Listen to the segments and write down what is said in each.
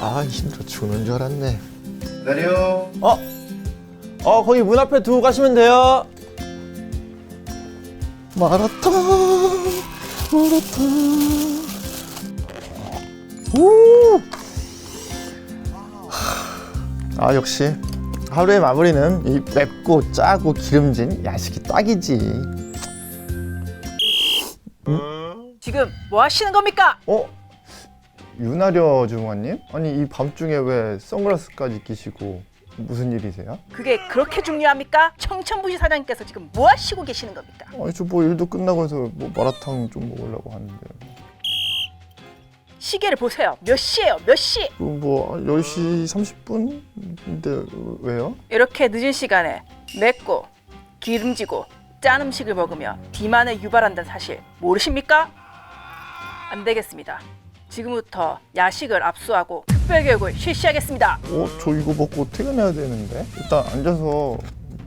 아 힘들어 죽는 줄 알았네 기다려. 어? 어 거기 문 앞에 두고 가시면 돼요 마라탕 마라탕 우! 아 역시 하루의 마무리는 이 맵고 짜고 기름진 야식이 딱이지 지금 뭐 하시는 겁니까? 어? 윤아려 주무관님? 아니 이 밤중에 왜 선글라스까지 끼시고 무슨 일이세요? 그게 그렇게 중요합니까? 청천부시 사장님께서 지금 뭐 하시고 계시는 겁니까? 아니 저 뭐 일도 끝나고 해서 뭐 마라탕 좀 먹으려고 하는데 시계를 보세요. 몇 시예요? 몇 시? 그뭐 10시 30분인데 왜요? 이렇게 늦은 시간에 맵고 기름지고 짠 음식을 먹으면 비만을 유발한다는 사실 모르십니까? 안 되겠습니다. 지금부터 야식을 압수하고 특별교육을 실시하겠습니다. 어? 저 이거 먹고 퇴근해야 되는데 일단 앉아서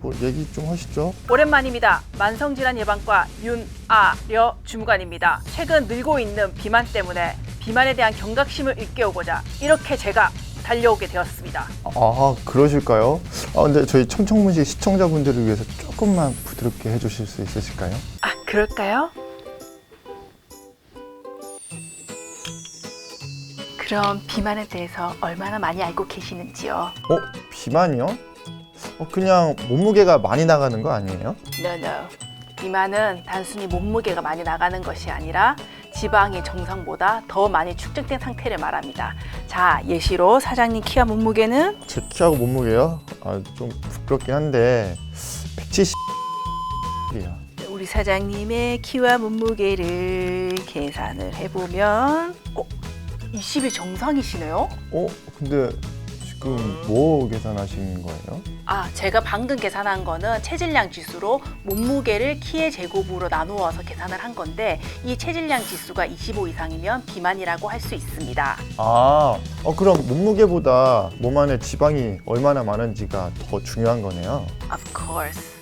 뭐 얘기 좀 하시죠 오랜만입니다. 만성질환 예방과 윤아려 주무관입니다. 최근 늘고 있는 비만 때문에 비만에 대한 경각심을 일깨우고자 이렇게 제가 달려오게 되었습니다. 아 그러실까요? 아 근데 저희 청청문시 시청자분들을 위해서 조금만 부드럽게 해주실 수 있으실까요? 아, 그럴까요? 그럼 비만에 대해서 얼마나 많이 알고 계시는지요? 어? 비만이요? 어 그냥 몸무게가 많이 나가는 거 아니에요? No, no. 비만은 단순히 몸무게가 많이 나가는 것이 아니라 지방이 정상보다 더 많이 축적된 상태를 말합니다. 자, 예시로 사장님 키와 몸무게는 제 키하고 몸무게요? 아 좀 부끄럽긴 한데 170이요 우리 사장님의 키와 몸무게를 계산을 해보면 어? 20이 정상이시네요? 어? 근데 지금 뭐 계산하시는 거예요? 아, 제가 방금 계산한 거는 체질량 지수로 몸무게를 키의 제곱으로 나누어서 계산을 한 건데 이 체질량 지수가 25 이상이면 비만이라고 할 수 있습니다. 아, 어, 그럼 몸무게보다 몸 안에 지방이 얼마나 많은지가 더 중요한 거네요. Of course.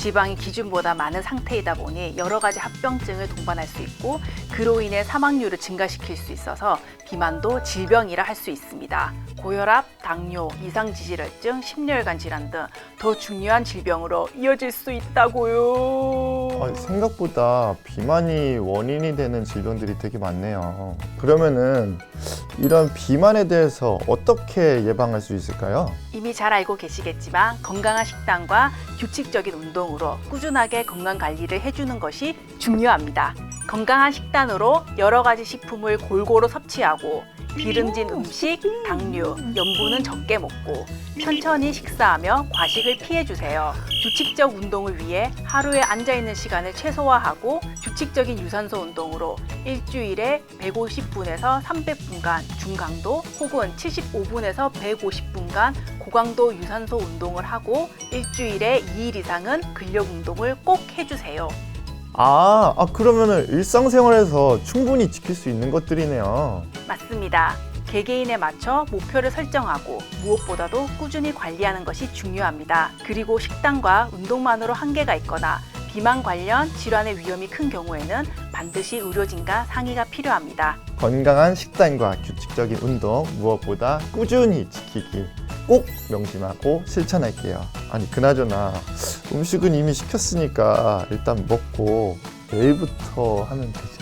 지방이 기준보다 많은 상태이다 보니 여러 가지 합병증을 동반할 수 있고 그로 인해 사망률을 증가시킬 수 있어서 비만도 질병이라 할 수 있습니다. 고혈압, 당뇨, 이상지질혈증, 심혈관 질환 등 더 중요한 질병으로 이어질 수 있다고요. 아, 생각보다 비만이 원인이 되는 질병들이 되게 많네요. 그러면은 이런 비만에 대해서 어떻게 예방할 수 있을까요? 이미 잘 알고 계시겠지만 건강한 식단과 규칙적인 운동 으로 꾸준하게 건강 관리를 해주는 것이 중요합니다. 건강한 식단으로 여러 가지 식품을 골고루 섭취하고 기름진 음식, 당류, 염분은 적게 먹고 천천히 식사하며 과식을 피해 주세요. 규칙적 운동을 위해 하루에 앉아 있는 시간을 최소화하고 규칙적인 유산소 운동으로 일주일에 150분에서 300분간 중강도 혹은 75분에서 150분간 고강도 유산소 운동을 하고 일주일에 2일 이상은 근력 운동을 꼭 해주세요. 아, 아 그러면은 일상생활에서 충분히 지킬 수 있는 것들이네요. 맞습니다. 개개인에 맞춰 목표를 설정하고 무엇보다도 꾸준히 관리하는 것이 중요합니다. 그리고 식단과 운동만으로 한계가 있거나 비만 관련 질환의 위험이 큰 경우에는 반드시 의료진과 상의가 필요합니다. 건강한 식단과 규칙적인 운동 무엇보다 꾸준히 지키기 꼭 명심하고 실천할게요. 아니 그나저나 음식은 이미 시켰으니까 일단 먹고 내일부터 하면 되지